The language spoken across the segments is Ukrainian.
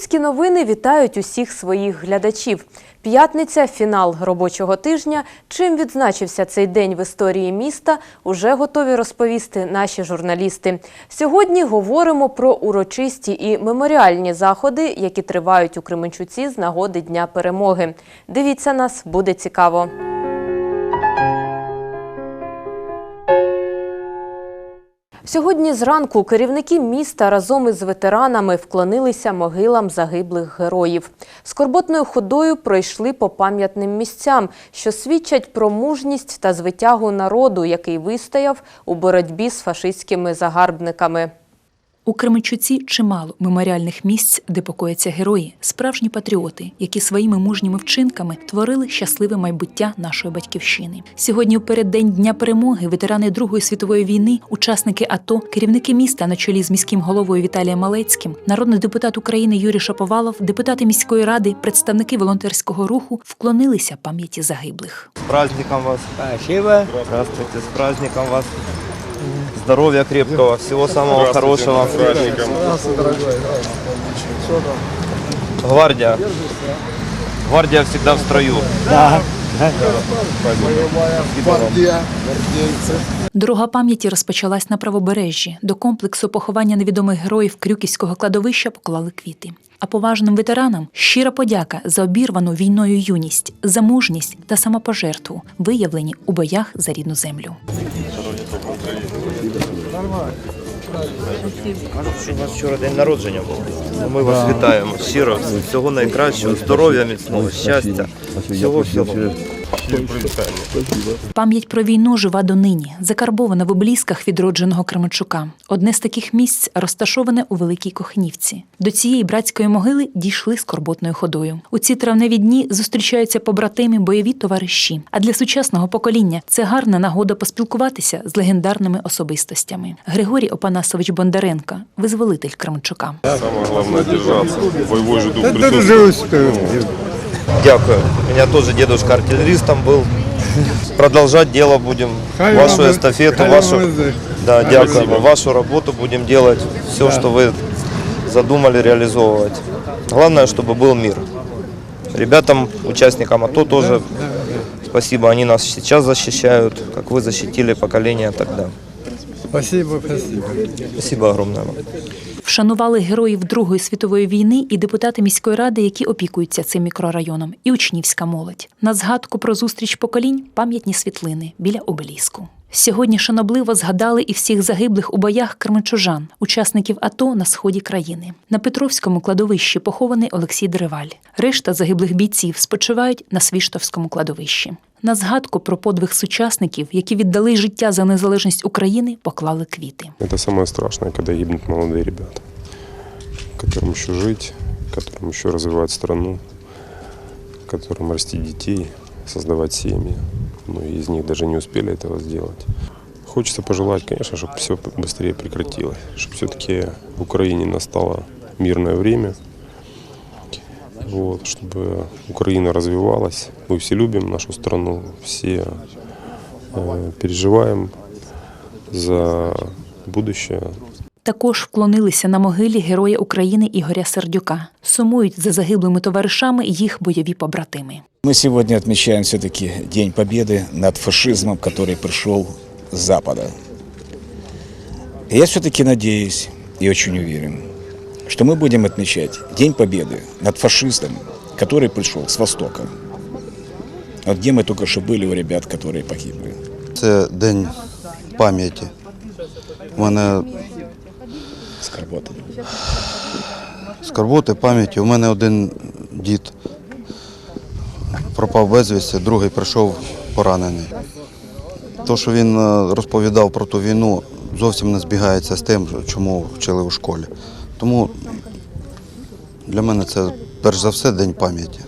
Кременчуцькі новини вітають усіх своїх глядачів. П'ятниця, фінал робочого тижня. Чим відзначився цей день в історії міста, уже готові розповісти наші журналісти. Сьогодні говоримо про урочисті і меморіальні заходи, які тривають у Кременчуці з нагоди Дня перемоги. Дивіться нас, буде цікаво. Сьогодні зранку керівники міста разом із ветеранами вклонилися могилам загиблих героїв. Скорботною ходою пройшли по пам'ятним місцям, що свідчать про мужність та звитягу народу, який вистояв у боротьбі з фашистськими загарбниками. У Кременчуці чимало меморіальних місць, де покояться герої, справжні патріоти, які своїми мужніми вчинками творили щасливе майбуття нашої батьківщини. Сьогодні, у переддень Дня перемоги, ветерани Другої світової війни, учасники АТО, керівники міста на чолі з міським головою Віталієм Малецьким, народний депутат України Юрій Шаповалов, депутати міської ради, представники волонтерського руху вклонилися пам'яті загиблих. С праздником вас. Спасибо. Здравствуйте, с праздником вас. Здоровья крепкого, всего самого хорошего. Гвардия. Гвардия всегда в строю. Дорога пам'яті розпочалась на правобережжі. До комплексу поховання невідомих героїв Крюківського кладовища поклали квіти. А поважним ветеранам щира подяка за обірвану війною юність, за мужність та самопожертву, виявлені у боях за рідну землю. Кажуть, що у вас вчора день народження був. Ми вас вітаємо. Щиро, всього найкращого, здоров'я міцного, щастя, всього всього. Пам'ять про війну жива донині, закарбована в облізках відродженого Кременчука. Одне з таких місць розташоване у Великій Кохнівці. До цієї братської могили дійшли скорботною ходою. У ці травневі дні зустрічаються побратими бойові товариші. А для сучасного покоління це гарна нагода поспілкуватися з легендарними особистостями. Григорій Опанасович Бондаренко, визволитель Кременчука. Самое главное держаться. Боевой же дух. Дякую. У меня тоже дедушка артиллеристом был. Продолжать дело будем. Вашу эстафету, вашу, да, дякуємо. Вашу работу будем делать. Все, что вы задумали реализовывать. Главное, чтобы был мир. Ребятам, участникам АТО тоже спасибо. Они нас сейчас защищают, как вы защитили поколение тогда. Спасибо, спасибо. Спасибо огромное вам. Вшанували героїв Другої світової війни і депутати міської ради, які опікуються цим мікрорайоном, і учнівська молодь. На згадку про зустріч поколінь пам'ятні світлини біля обеліску. Сьогодні шанобливо згадали і всіх загиблих у боях кременчужан, учасників АТО на сході країни. На Петровському кладовищі похований Олексій Древаль. Решта загиблих бійців спочивають на Свіштовському кладовищі. На згадку про подвиг сучасників, які віддали життя за незалежність України, поклали квіти. Это самое страшное, когда гибнут молодые ребята, которым еще жить, которым еще развивать страну, которым растить детей, создавать семьи. Многие из них даже не успели этого сделать. Хочется пожелать, конечно, чтобы все быстрее прекратилось, чтобы все-таки в Украине настало мирное время, вот, чтобы Украина развивалась. Мы все любим нашу страну, все э, переживаем за будущее, Також вклонилися на могилі Героя України Ігоря Сердюка. Сумують за загиблими товаришами їх бойові побратими. Мы сегодня отмечаем все-таки День Победы над фашизмом, который пришел с Запада. И я все-таки надеюсь и очень уверен, что мы будем отмечать День Победы над фашистом, который пришел с Востока. Вот где мы только что были у ребят, которые погибли. Це день пам'яті. У мене Скорбота. скорботи пам'яті. У мене один дід пропав безвісти, другий прийшов поранений. То, що він е, розповідав про ту війну, зовсім не збігається з тим, чому вчили у школі. Тому для мене це перш за все день пам'яті.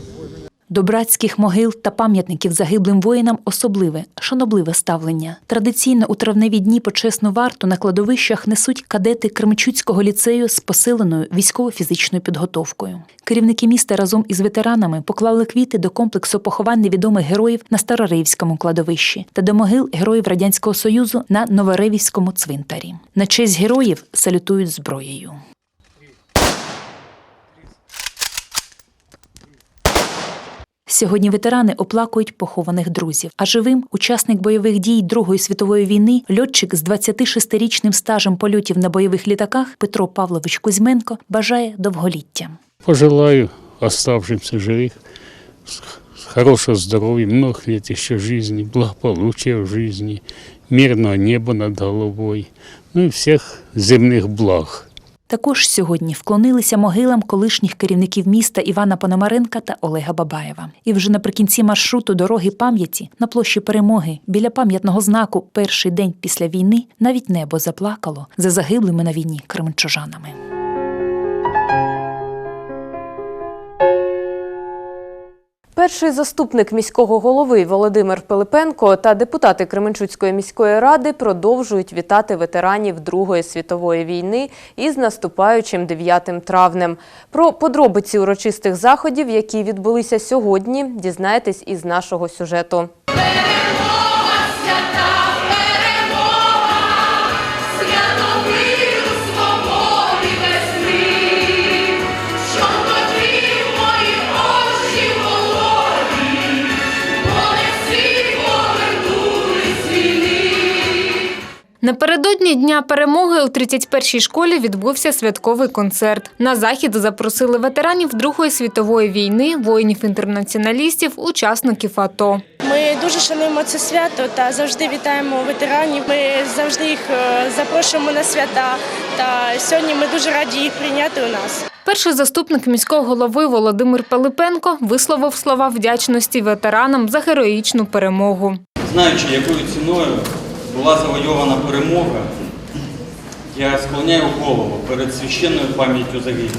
До братських могил та пам'ятників загиблим воїнам особливе, шанобливе ставлення. Традиційно у травневі дні почесну варту на кладовищах несуть кадети Кременчуцького ліцею з посиленою військово-фізичною підготовкою. Керівники міста разом із ветеранами поклали квіти до комплексу поховань невідомих героїв на Староревському кладовищі та до могил героїв Радянського Союзу на Новоревівському цвинтарі. На честь героїв салютують зброєю. Сьогодні ветерани оплакують похованих друзів. А живим учасник бойових дій Другої світової війни, льотчик з 26-річним стажем польотів на бойових літаках Петро Павлович Кузьменко бажає довголіття. Пожелаю оставшимся с хорошего здоровья, многих лет еще жизни, благополучия в жизни, мирного неба над головой, ну и всех земных благ. Також сьогодні вклонилися могилам колишніх керівників міста Івана Пономаренка та Олега Бабаєва. І вже наприкінці маршруту дороги пам'яті на площі перемоги біля пам'ятного знаку Перший день після війни навіть небо заплакало за загиблими на війні кременчужанами. Перший заступник міського голови Володимир Пилипенко та депутати Кременчуцької міської ради продовжують вітати ветеранів Другої світової війни із наступаючим 9 травнем. Про подробиці урочистих заходів, які відбулися сьогодні, дізнаєтесь із нашого сюжету. Напередодні Дня перемоги у 31-й школі відбувся святковий концерт. На захід запросили ветеранів Другої світової війни, воїнів-інтернаціоналістів, учасників АТО. Ми дуже шануємо це свято та завжди вітаємо ветеранів. Ми завжди їх е, запрошуємо на свята. Та сьогодні ми дуже раді їх прийняти у нас. Перший заступник міського голови Володимир Пилипенко висловив слова вдячності ветеранам за героїчну перемогу. Знаючи, якою ціною була завойована перемога, я склоняю голову перед священною пам'яттю загиблих.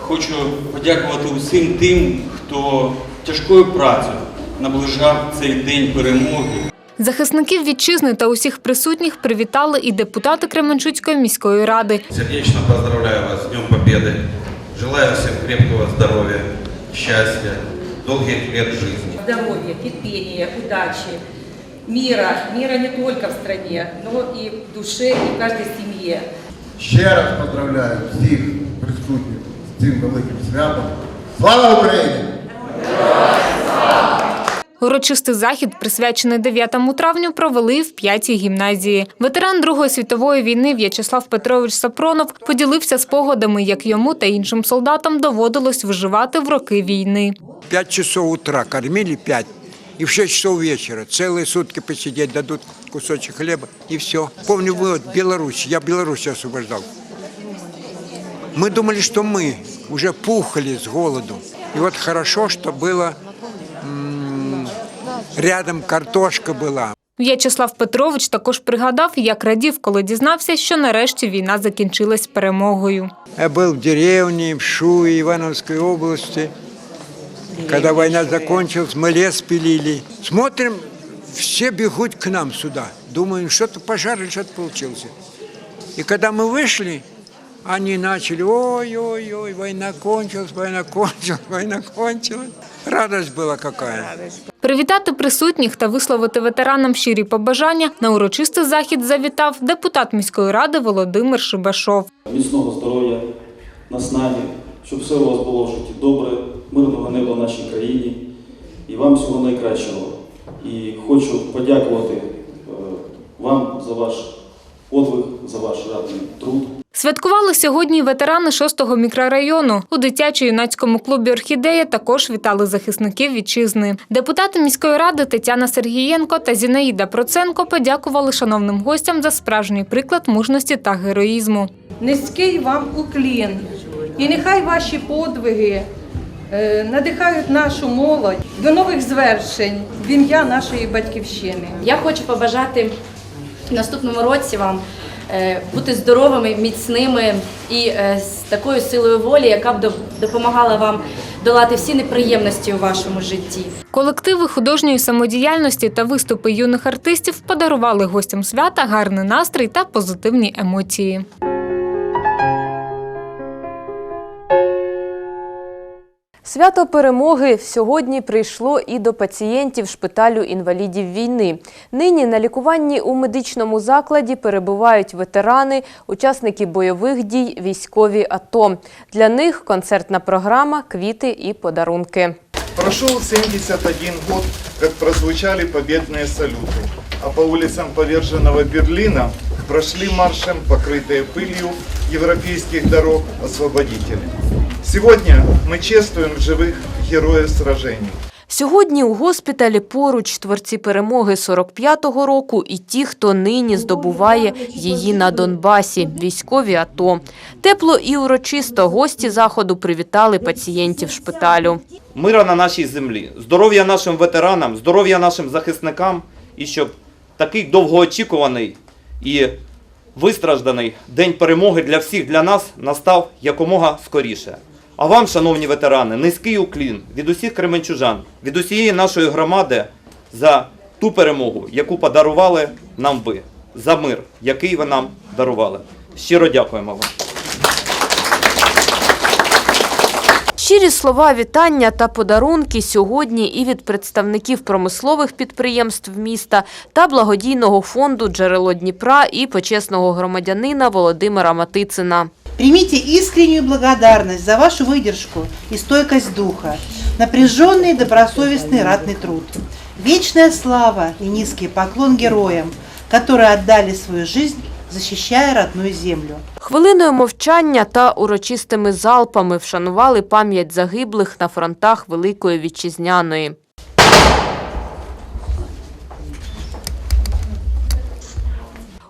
Хочу подякувати усім тим, хто тяжкою працею наближав цей день перемоги. Захисників вітчизни та усіх присутніх привітали і депутати Кременчуцької міської ради. Сердечно поздравляю вас с Днем Победы. Желаю всем крепкого здоровья, счастья, долгих лет жизни. здоровья, терпения, удачи, мира. Мира не только в стране, но и в душе, и в каждой семье. Ще раз поздравляю всіх присутніх з цим великим святом. Слава Україні! Урочистий захід, присвячений 9 травню, провели в п'ятій гімназії. Ветеран Другої світової війни В'ячеслав Петрович Сапронов поділився спогадами, як йому та іншим солдатам доводилось виживати в роки війни. 5 часов утра кормили 5, и в 6 часов вечера целые сутки посидеть дадут кусочек хлеба, и все. Помню, вот Беларусь, я Беларусь освобождал. Мы думали, что мы уже пухали с голоду. И вот хорошо, что было м, рядом картошка была. В'ячеслав Петрович також пригадав, як радів, коли дізнався, що нарешті війна закінчилась перемогою. Я был в деревне, в Шуе, Ивановской области. Когда война закончилась, мы лес пилили. Смотрим, все бегут к нам сюда. Думаем, что-то пожар или что-то получился. И когда мы вышли, они начали, ой-ой-ой, война кончилась, война кончилась, война кончилась. Радость была какая. Привітати присутніх та висловити ветеранам щирі побажання на урочистий захід завітав депутат міської ради Володимир Шибашов. міцного здоров'я, наснаги, щоб все у вас було в житті добре, мирного неба в нашій країні і вам всього найкращого. І хочу подякувати е, вам за ваш подвиг, за ваш ратний труд. Святкували сьогодні ветерани 6-го мікрорайону. У дитячо-юнацькому клубі Орхідея також вітали захисників вітчизни. Депутати міської ради Тетяна Сергієнко та Зінаїда Проценко подякували шановним гостям за справжній приклад мужності та героїзму. Низький вам уклін. І нехай ваші подвиги надихають нашу молодь до нових звершень в ім'я нашої батьківщини. Я хочу побажати в наступному році вам е, бути здоровими, міцними і е, з такою силою волі, яка б доп- допомагала вам долати всі неприємності у вашому житті. Колективи художньої самодіяльності та виступи юних артистів подарували гостям свята гарний настрій та позитивні емоції. Свято перемоги сьогодні прийшло і до пацієнтів шпиталю інвалідів війни. Нині на лікуванні у медичному закладі перебувають ветерани, учасники бойових дій, військові АТО. Для них концертна програма, квіти і подарунки. Прошел 71 год, как прозвучали победные салюты, а по улицам поверженного Берлина прошли маршем, покрытые пылью европейских дорог освободители. Сегодня мы чествуем живых героев сражений. Сьогодні у госпіталі поруч творці перемоги 45-го року і ті, хто нині здобуває її на Донбасі, військові АТО. Тепло і урочисто гості заходу привітали пацієнтів шпиталю. мира на нашій землі, здоров'я нашим ветеранам, здоров'я нашим захисникам, і щоб такий довгоочікуваний і вистражданий день перемоги для всіх для нас настав якомога скоріше. А вам, шановні ветерани, низький уклін від усіх кременчужан, від усієї нашої громади за ту перемогу, яку подарували нам ви, за мир, який ви нам дарували. Щиро дякуємо вам. Щирі слова вітання та подарунки сьогодні і від представників промислових підприємств міста та благодійного фонду «Джерело Дніпра» і почесного громадянина Володимира Матицина. Примите искреннюю благодарность за вашу выдержку и стойкость духа, напряженный и добросовестный ратный труд. Вечная слава и низкий поклон героям, которые отдали свою жизнь, защищая родную землю. Хвилиною мовчання та урочистими залпами вшанували пам'ять загиблих на фронтах Великої Вітчизняної.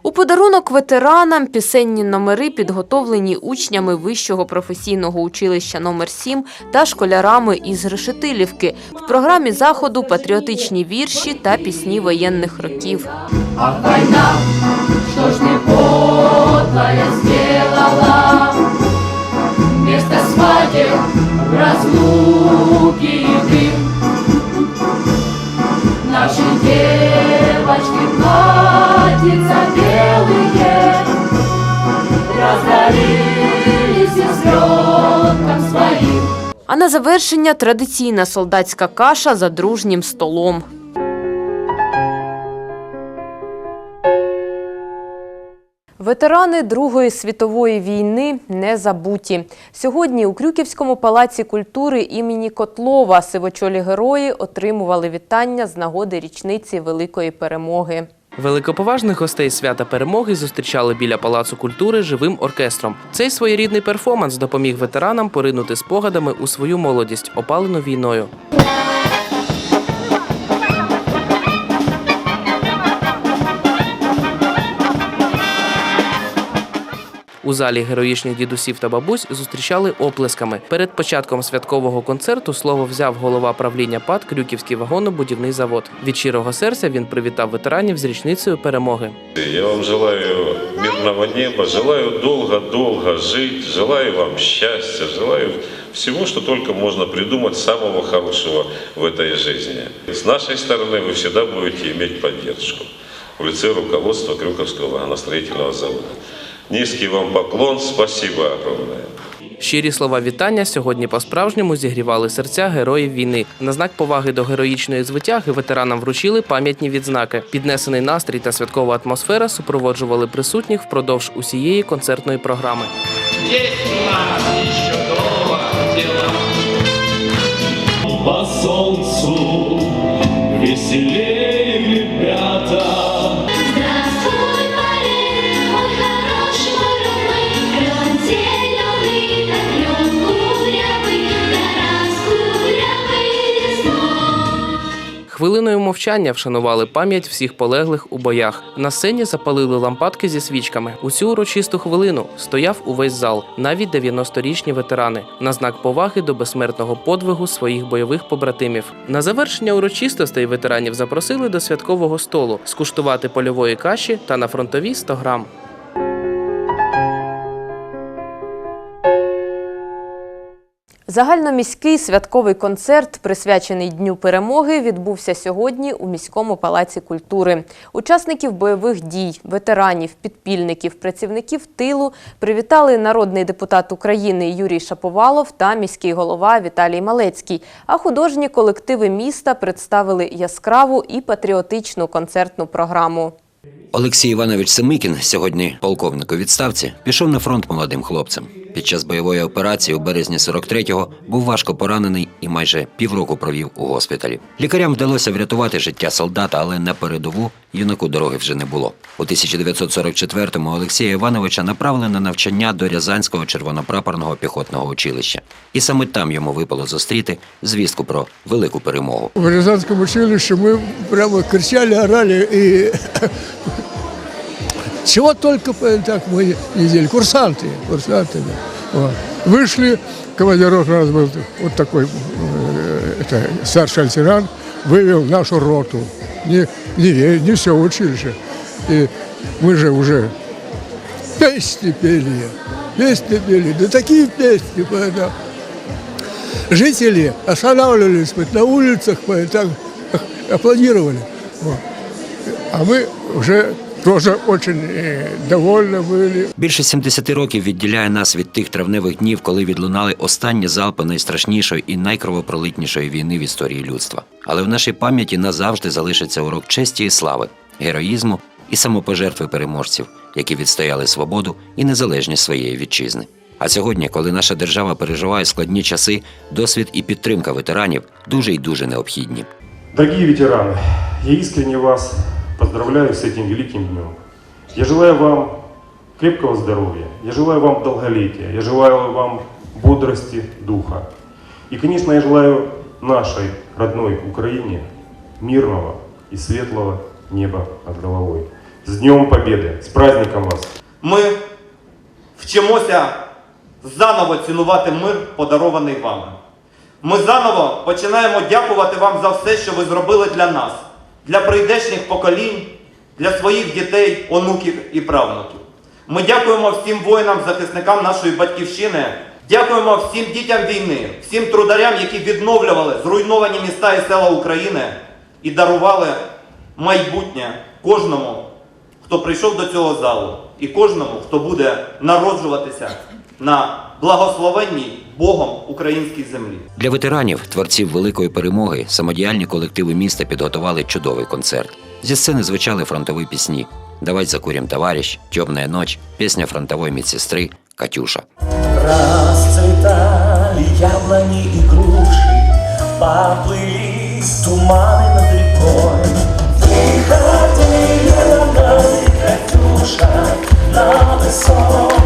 У подарунок ветеранам пісенні номери підготовлені учнями Вищого професійного училища номер 7 та школярами із Решетилівки. В програмі заходу патріотичні вірші та пісні воєнних років. А подлая сделала. Вместо свадеб, разлуки и дым. Наши девочки платьица белые Разгорелись сестренкам своим. А на завершення традиційна солдатська каша за дружнім столом. Ветерани Другої світової війни не забуті. Сьогодні у Крюківському палаці культури імені Котлова сивочолі герої отримували вітання з нагоди річниці Великої перемоги. Великоповажних гостей свята перемоги зустрічали біля палацу культури живим оркестром. Цей своєрідний перформанс допоміг ветеранам поринути спогадами у свою молодість, опалену війною. У залі героїчних дідусів та бабусь зустрічали оплесками. Перед початком святкового концерту слово взяв голова правління ПАД Крюківський вагонобудівний завод. Від щирого серця він привітав ветеранів з річницею перемоги. Я вам желаю мирного неба, желаю долго-долго жить, желаю вам счастья, желаю всего, что только можно придумать самого хорошего в этой жизни. С нашей стороны вы всегда будете иметь поддержку в лице руководства Крюковского вагоностроительного завода. Низкий вам поклон, спасибо огромное. Щирі слова вітання сьогодні по-справжньому зігрівали серця героїв війни. На знак поваги до героїчної звитяги ветеранам вручили пам'ятні відзнаки. Піднесений настрій та святкова атмосфера супроводжували присутніх впродовж усієї концертної програми. Мовчання вшанували пам'ять всіх полеглих у боях. На сцені запалили лампадки зі свічками. У цю урочисту хвилину стояв увесь зал, навіть 90-річні ветерани, на знак поваги до безсмертного подвигу своїх бойових побратимів. На завершення урочистостей ветеранів запросили до святкового столу скуштувати польової каші та на фронтові 100 грам. Загальноміський святковий концерт, присвячений Дню перемоги, відбувся сьогодні у міському палаці культури. Учасників бойових дій, ветеранів, підпільників, працівників тилу привітали народний депутат України Юрій Шаповалов та міський голова Віталій Малецький. А художні колективи міста представили яскраву і патріотичну концертну програму. Олексій Іванович Семикін, сьогодні полковник у відставці, пішов на фронт молодим хлопцем. Під час бойової операції у березні 43-го був важко поранений і майже півроку провів у госпіталі. Лікарям вдалося врятувати життя солдата, але на передову юнаку дороги вже не було. У 1944-му Олексія Івановича направили на навчання до Рязанського червонопрапорного піхотного училища. І саме там йому випало зустріти звістку про велику перемогу. В Рязанском училище мы прямо кричали, орали и чего только э, так мы не делали. Курсанты, курсанты. да. Вот. Вышли, командировка у нас был вот такой, э, это старший лейтенант, вывел нашу роту. Не, не, не все училище. И мы же уже песни пели, песни пели, да такие песни, поэтому жители останавливались вот, на улицах, так аплодировали. Вот. А мы уже тоже очень э, довольны были. Більше 70 років відділяє нас від тих травневих днів, коли відлунали останні залпи найстрашнішої і найкровопролитнішої війни в історії людства. Але в нашій пам'яті назавжди залишиться урок честі і слави, героїзму і самопожертви переможців, які відстояли свободу і незалежність своєї вітчизни. А сьогодні, коли наша держава переживає складні часи, досвід і підтримка ветеранів дуже і дуже необхідні. Дорогие ветераны, я искренне вас поздравляю с этим великим днем. Я желаю вам крепкого здоровья, я желаю вам долголетия, я желаю вам бодрости духа. И, конечно, я желаю нашей родной Украине мирного и светлого неба над головой. С Днем Победы! С праздником вас! Ми вчимося заново цінувати мир, подарований вами. Ми заново починаємо дякувати вам за все, що ви зробили для нас, для прийдешніх поколінь, для своїх дітей, онуків і правнуків. Ми дякуємо всім воїнам-захисникам нашої батьківщини, дякуємо всім дітям війни, всім трударям, які відновлювали зруйновані міста і села України і дарували майбутнє кожному, хто прийшов до цього залу, і кожному, хто буде народжуватися на благословенній Богом українській землі. Для ветеранів, творців великої перемоги, самодіяльні колективи міста підготували чудовий концерт. Зі сцени звучали фронтові пісні Давай закурим, товарищ, Темная ночь, пісня фронтової медсестри Катюша. Расцветали яблони и груши, поплыли туманы над рекой. Выходили на Катюша, на высокий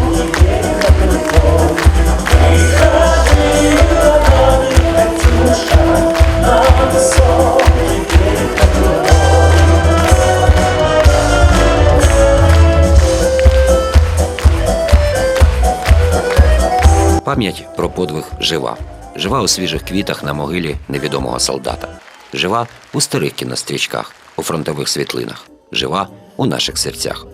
Пам'ять про подвиг жива. Жива у свіжих квітах на могилі невідомого солдата. Жива у старих кінострічках, у фронтових світлинах. Жива у наших серцях.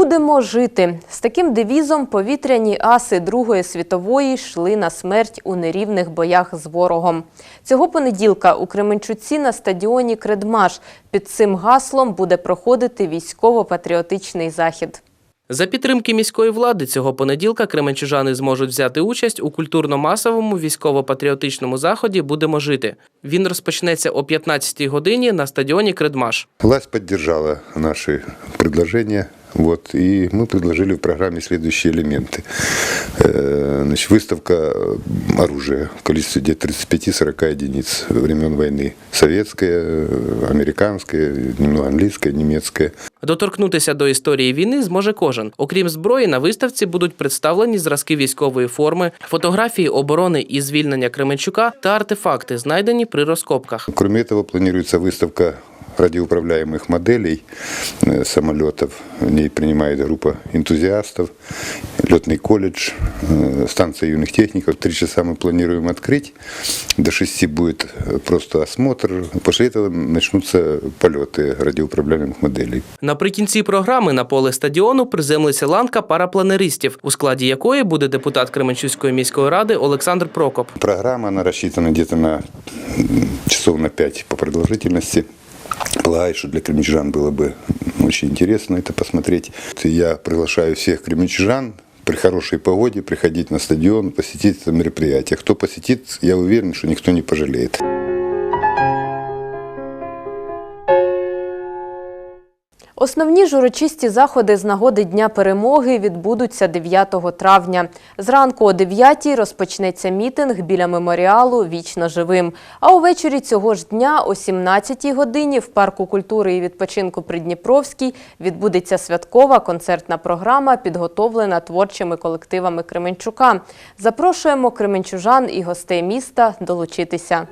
Будемо жити з таким девізом. Повітряні аси Другої світової йшли на смерть у нерівних боях з ворогом. Цього понеділка у Кременчуці на стадіоні Кредмаш під цим гаслом буде проходити військово-патріотичний захід. За підтримки міської влади цього понеділка кременчужани зможуть взяти участь у культурно-масовому військово-патріотичному заході Будемо жити. Він розпочнеться о 15-й годині на стадіоні Кредмаш. Власть поддержала наши предложения. Вот, и мы предложили в программе следующие элементы. Э, Значит, выставка оружия в количестве где-то 35-40 единиц времен войны. Советская, э, американская, немного английская, немецкая. Доторкнутися до історії війни зможе кожен. Окрім зброї, на виставці будуть представлені зразки військової форми, фотографії оборони і звільнення Кременчука та артефакти, знайдені при розкопках. Кроме этого, планируется выставка радиоуправляемых моделей э, самолетов. В ней принимает группа энтузиастов, летный колледж, э, станция юных техников. Три часа мы планируем открыть. До шести будет э, просто осмотр. После этого начнутся полеты радиоуправляемых моделей. Наприкінці програми на поле стадіону приземлиться ланка парапланеристів, у складі якої буде депутат Кременчуцької міської ради Олександр Прокоп. Программа, она рассчитана где-то на м, часов на 5 по продолжительности. Полагаю, что для кременчужан было бы очень интересно это посмотреть. Я приглашаю всех кременчужан при хорошей погоде приходить на стадион, посетить это мероприятие. Кто посетит, я уверен, что никто не пожалеет. Основні ж урочисті заходи з нагоди Дня перемоги відбудуться 9 травня. Зранку о 9 розпочнеться мітинг біля меморіалу Вічно живим. А увечері цього ж дня о 17 годині в парку культури і відпочинку Придніпровський відбудеться святкова концертна програма, підготовлена творчими колективами Кременчука. Запрошуємо кременчужан і гостей міста долучитися.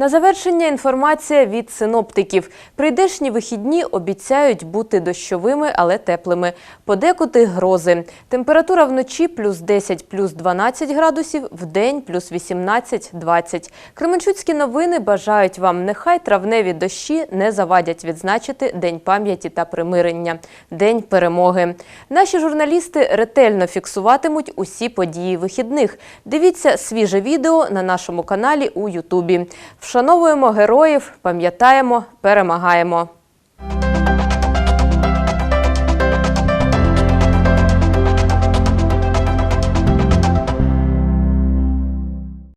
На завершення інформація від синоптиків. Прийдешні вихідні обіцяють бути дощовими, але теплими. Подекуди грози. Температура вночі плюс 10, плюс 12 градусів, вдень плюс 18-20. Кременчуцькі новини бажають вам, нехай травневі дощі не завадять відзначити День пам'яті та примирення, День перемоги. Наші журналісти ретельно фіксуватимуть усі події вихідних. Дивіться свіже відео на нашому каналі у Ютубі. Вшановуємо героїв, пам'ятаємо, перемагаємо.